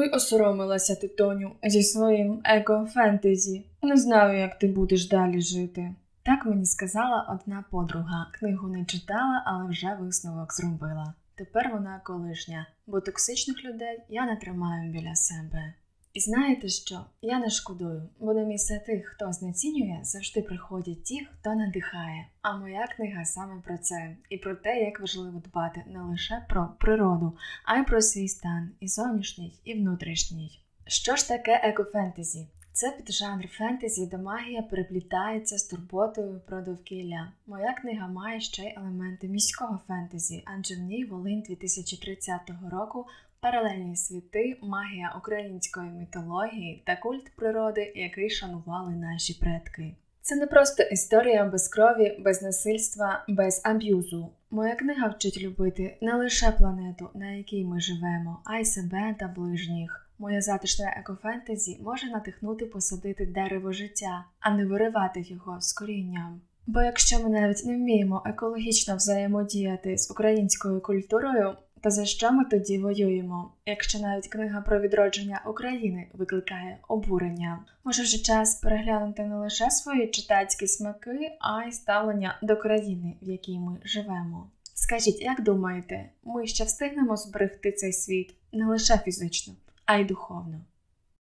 Ну й осоромилася ти, Тоню, зі своїм еко-фентезі. Не знаю, як ти будеш далі жити. Так мені сказала одна подруга. Книгу не читала, але вже висновок зробила. Тепер вона колишня, бо токсичних людей я не тримаю біля себе. І знаєте що? Я не шкодую, бо на місце тих, хто знецінює, завжди приходять ті, хто надихає. А моя книга саме про це і про те, як важливо дбати не лише про природу, а й про свій стан і зовнішній, і внутрішній. Що ж таке екофентезі? Це піджанр фентезі, де магія переплітається з турботою про довкілля. Моя книга має ще й елементи міського фентезі, адже в ній Волинь 2030 року паралельні світи, магія української мітології та культ природи, який шанували наші предки. Це не просто історія без крові, без насильства, без аб'юзу. Моя книга вчить любити не лише планету, на якій ми живемо, а й себе та ближніх. Моє затишне екофентезі може натихнути посадити дерево життя, а не виривати його з корінням. Бо якщо ми навіть не вміємо екологічно взаємодіяти з українською культурою, то за що ми тоді воюємо? Якщо навіть книга про відродження України викликає обурення, може вже час переглянути не лише свої читацькі смаки, а й ставлення до країни, в якій ми живемо. Скажіть, як думаєте, ми ще встигнемо зберегти цей світ не лише фізично, а й духовно?